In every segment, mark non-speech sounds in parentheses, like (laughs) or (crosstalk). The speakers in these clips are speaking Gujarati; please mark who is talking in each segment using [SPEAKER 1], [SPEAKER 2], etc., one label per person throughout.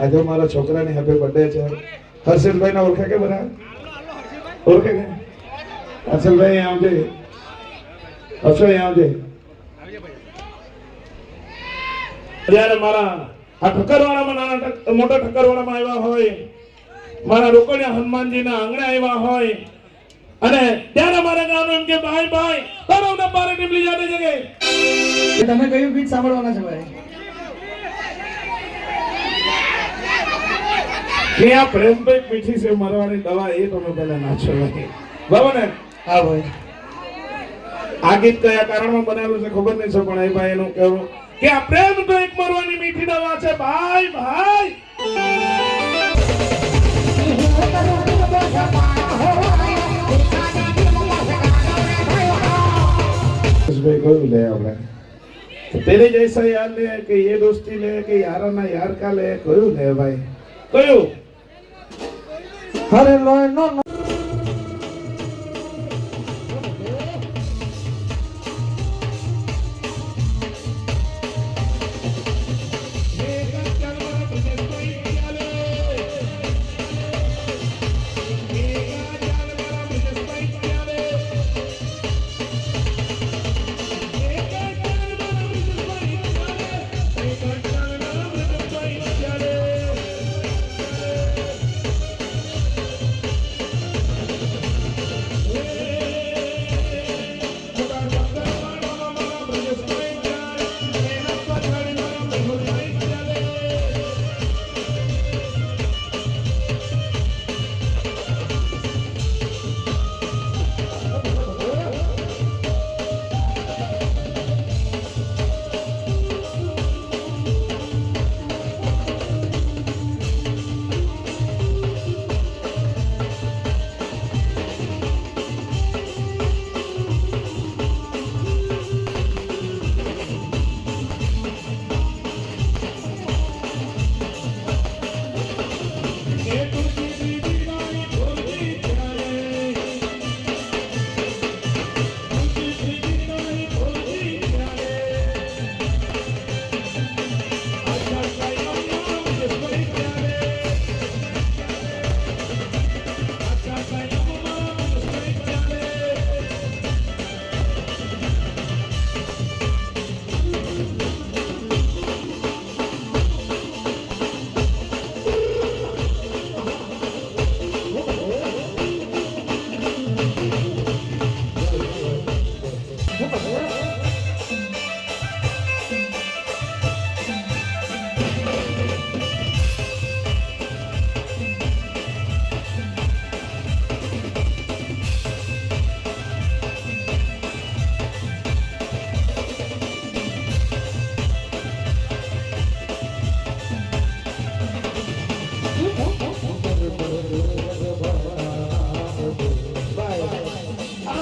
[SPEAKER 1] આજે મારા છોકરાની હેપી બર્થડે છે. હર્ષિલભાઈ ને ઓળખે કે બધા? ઓળખે કે? હર્ષિલભાઈ આવજે. હર્ષો આવજે. જ્યારે મારા આ ઠક્કરવાળામાં નાના મોટા ઠક્કરવાળામાં આવ્યા હોય, મારા રોકડિયા હનુમાનજીના આંગણે આવ્યા હોય, અને ત્યારે મારા ગામ એમ કે, ભાઈ ભાઈ
[SPEAKER 2] તમે કયું ગીત સાંભળવાના છે ભાઈ?
[SPEAKER 1] એ આ પ્રેમભાઈ મીઠી છે મરવાની દવા એ તમે પહેલા નાખશો બરાબર ને?
[SPEAKER 2] હા ભાઈ.
[SPEAKER 1] આ ગીત કયા કારણમાં બનાવેલું છે ખબર નહીં છે પણ એ ભાઈ એનું કહેવું કે આ પ્રેમ તો એક મરવાની મીઠી દવા છે ભાઈ ભાઈ. કહ્યું લે આપણે. તેરે જૈસા યાર લે કે એ દોસ્તી લે કે યારાના યાર કા લે કયું લે ભાઈ? કયું
[SPEAKER 2] અરે લોય નો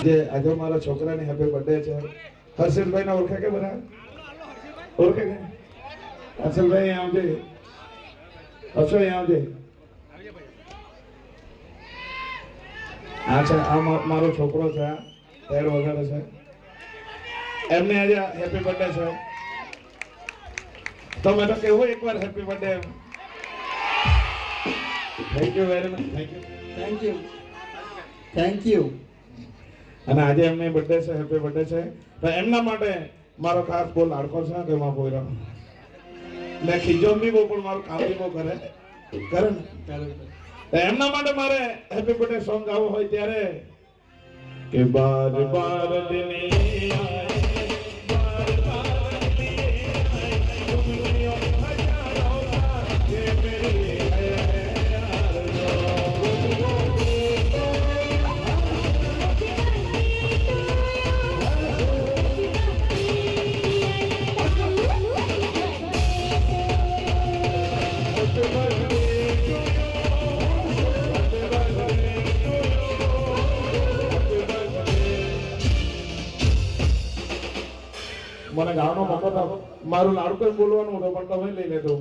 [SPEAKER 1] આજે આજે મારા છોકરાની હેપી બર્થડે છે. હર્ષિલભાઈ ના ઓળખે કે બધા? ઓળખે કે? હર્ષિલભાઈ આવજે. હર્ષો આવજે. આ છે, આ મારો છોકરો છે તેર વગર છે. એમને આજે હેપી બર્થડે છે. તમે તો કેવું એકવાર happy birthday thank you very much thank you
[SPEAKER 2] thank you thank you
[SPEAKER 1] અને આજે એમની બર્થડે છે હેપી બર્થડે છે. તો એમના માટે મારો ખાસ બહુ લાડકો છે કે માં પોયરો ને ખીજો બી બહુ પણ મારું કામ બી બહુ કરે. કરે ને? એમના માટે મારે હેપી બર્થડે સોંગ ગાવો હોય ત્યારે કે બાર બાર દિને મારું લાડુ બોલવાનું હતું પણ તમે લઈ લેતો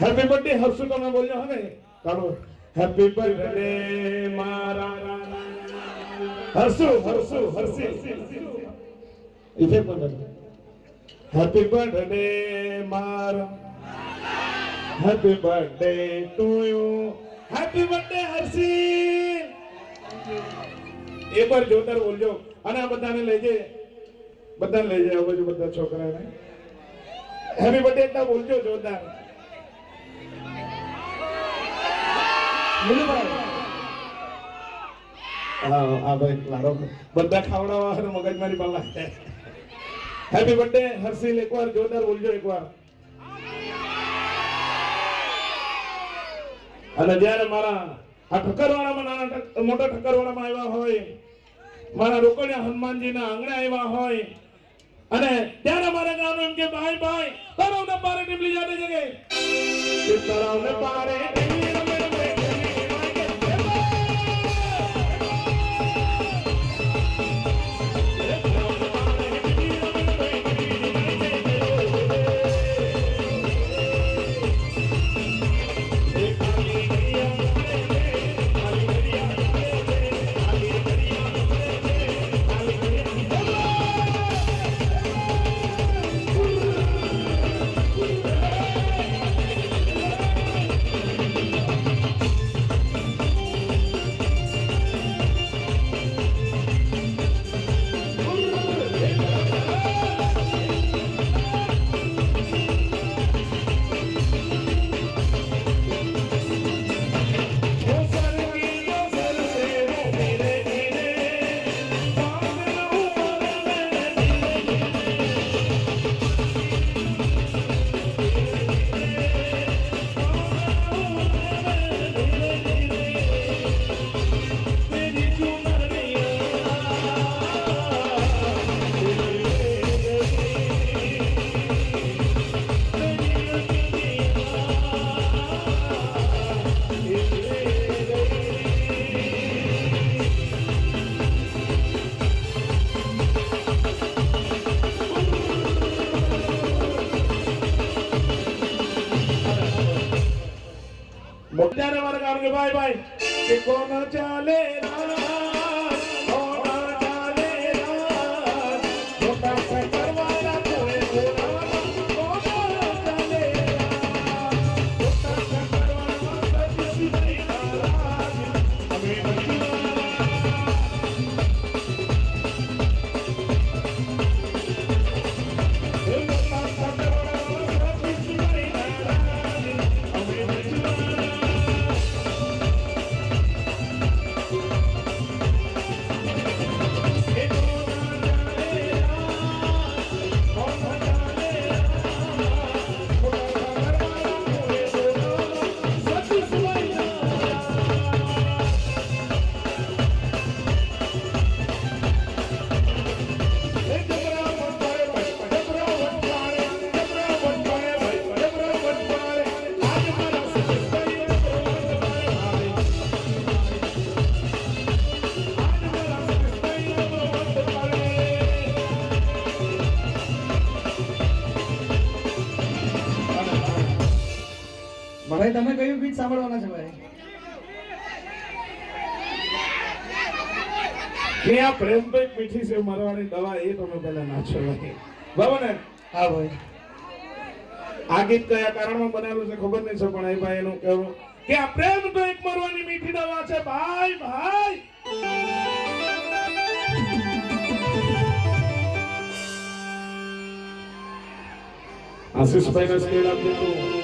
[SPEAKER 1] હેપી બર્થડે હર્ષુ તમે બોલ્યો હવે ચાલો હેપી બર્થડે મારા હર્ષુ હર્ષુ હર્ષી. ઇફે પણ હેપી બર્થડે મારા happy birthday to you happy birthday Harshi. એકવાર જોતર બોલજો. અને આ બધાને લઈ જઈએ બધાને લઈ જાય બાજુ બધા છોકરાને. હેપી બર્થડે એટલા બોલજો જોરદાર. બધા અને જ્યારે મારા આ ઠક્કરવાળામાં નાના મોટા ઠક્કરવાળામાં આવ્યા હોય, મારા રોકડિયા હનુમાનજીના આંગણે આવ્યા હોય અને ત્યારે મારા ગામનું એમ કે, ભાઈ ભાઈ તરાવને પારે ટીમલી જાતે જગે. તરાવને પારે ટીમલી મોટાને મારે કારણ કે ભાઈ ભાઈ
[SPEAKER 2] ભાઈ તમે કયું ગીત સાંભળવાના છે ભાઈ?
[SPEAKER 1] કે આ પ્રેમ તો એક મીઠી છે મરવાની દવા એ તમે પહેલા નાચો બરાબર ને?
[SPEAKER 2] હા ભાઈ.
[SPEAKER 1] આ ગીત કયા કારણમાં બનાવેલું છે ખબર નહીં છે પણ એ ભાઈ એનું કહેવું કે આ પ્રેમ તો એક મરવાની મીઠી દવા છે ભાઈ ભાઈ. આશીષભાઈ ને સ્કેલ આપજો.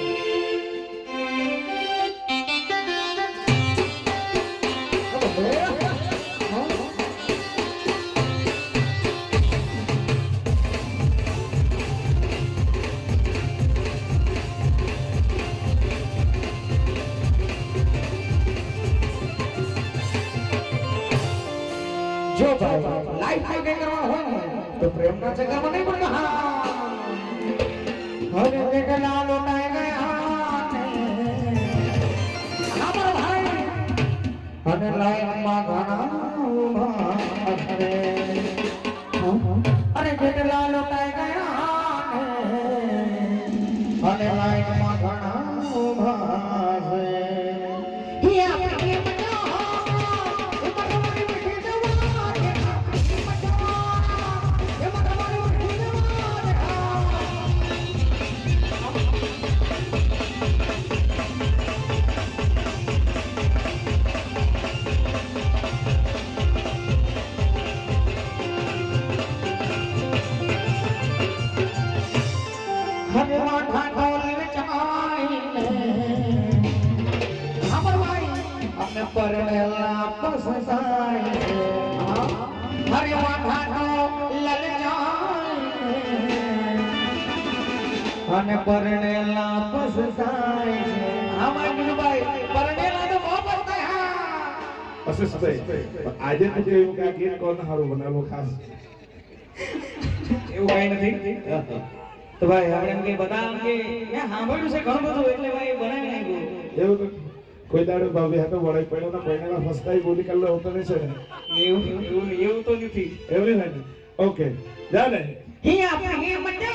[SPEAKER 2] અને લાઈનમાં ઘણા છે. અરે જેટલા લોટાઈ
[SPEAKER 1] આશીષભાઈ આજે તો એવું કે આ ગીત કોણ સારું બનાવો ખાસ
[SPEAKER 2] એવું કઈ નથી. (laughs) તો ભાઈ આપણે એમ કે બધા એમ કે મેં સાંભળ્યું છે ઘણું બધું. એટલે ભાઈ બનાવી નાખ્યું.
[SPEAKER 1] એવું કોઈ દાડો ભાભી હાથો વળાઈ પડ્યો ને કોઈને ફસતાઈ બોલી કરલો હોતો નહીં છે ને.
[SPEAKER 2] એવું એવું એવું તો નથી.
[SPEAKER 1] એવું નહીં ઓકે જાને.
[SPEAKER 2] હી આપણે હી મટો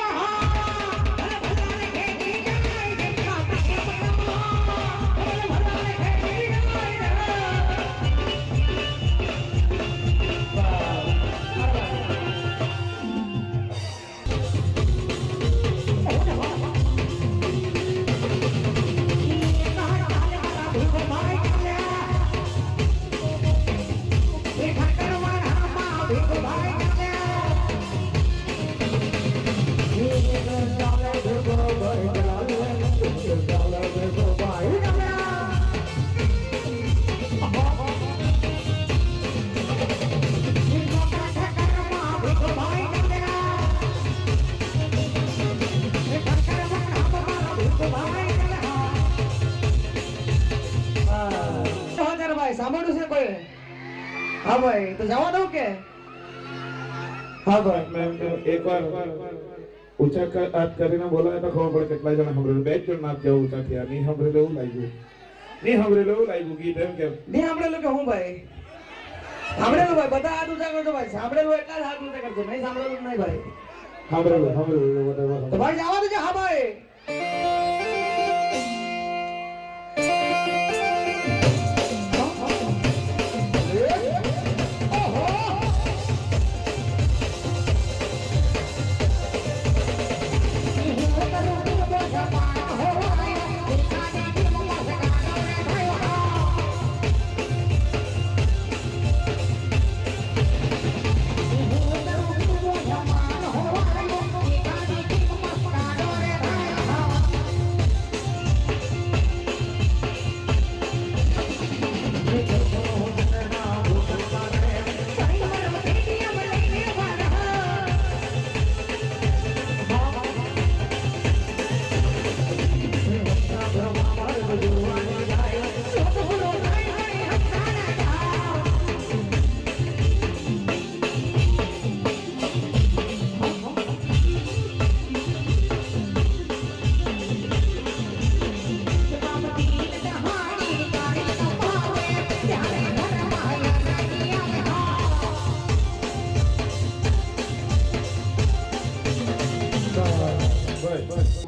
[SPEAKER 2] હા ભાઈ તો જવા દઉં કે? હા ભાઈ
[SPEAKER 1] એકવાર ઊંચા હાથ કરીને બોલાય તો ખબર પડે કેટલા જણા સાંભળેલું બે જ જણ નામ કેવું ઊંચા થયા. નહીં સાંભળેલું એવું લાગ્યું. નહીં સાંભળેલું એવું લાગ્યું ગીત એમ કે.
[SPEAKER 2] નહીં સાંભળેલું કે હું ભાઈ? સાંભળેલું ભાઈ બધા હાથ ઊંચા કરજો ભાઈ. સાંભળેલું એટલા જ હાથ ઊંચા કરજો. નહીં સાંભળેલું નહીં ભાઈ.
[SPEAKER 1] સાંભળેલું સાંભળેલું.
[SPEAKER 2] તો ભાઈ જવા દેજો હા ભાઈ.
[SPEAKER 1] Thank you.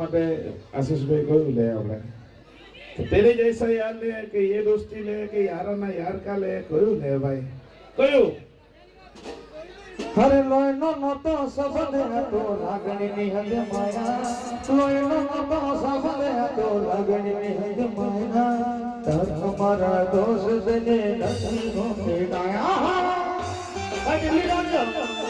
[SPEAKER 1] માટે આશીષભાઈ કહ્યું લે આપણે તો તેની જૈસા યાર લે કે એ દોસ્તી લે કે યારાના યાર કા લે કયું લે ભાઈ કયું
[SPEAKER 2] હરે લોયનો નતો સબંધ હતો લાગણીની હદ માયા લોયનો નતો સબંધ હતો લાગણીની હદ માયા તર મારા દોષ જને નથી નો
[SPEAKER 1] પેડાયા
[SPEAKER 3] અજલી રાજા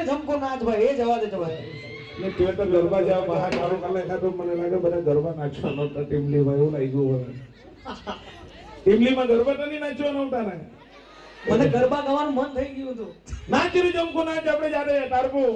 [SPEAKER 3] નાચ ને જમકો નાચ ભાઈ એ જવા દેજો ભાઈ.
[SPEAKER 1] તે તો ગરબા જેવા બહાર ચાલુ કરી મને લાગે બધા ગરબા નાચવાનો હતા ટીમલી ભાઈ એવું લાગ્યું હવે ટીમલીમાં ગરબા તો નહીં નાચવાનો હતા ને.
[SPEAKER 3] મને ગરબા ગાવાનું મન થઈ ગયું હતું.
[SPEAKER 1] નાચ રે જમકો નાચ? આપણે જાડે તારવું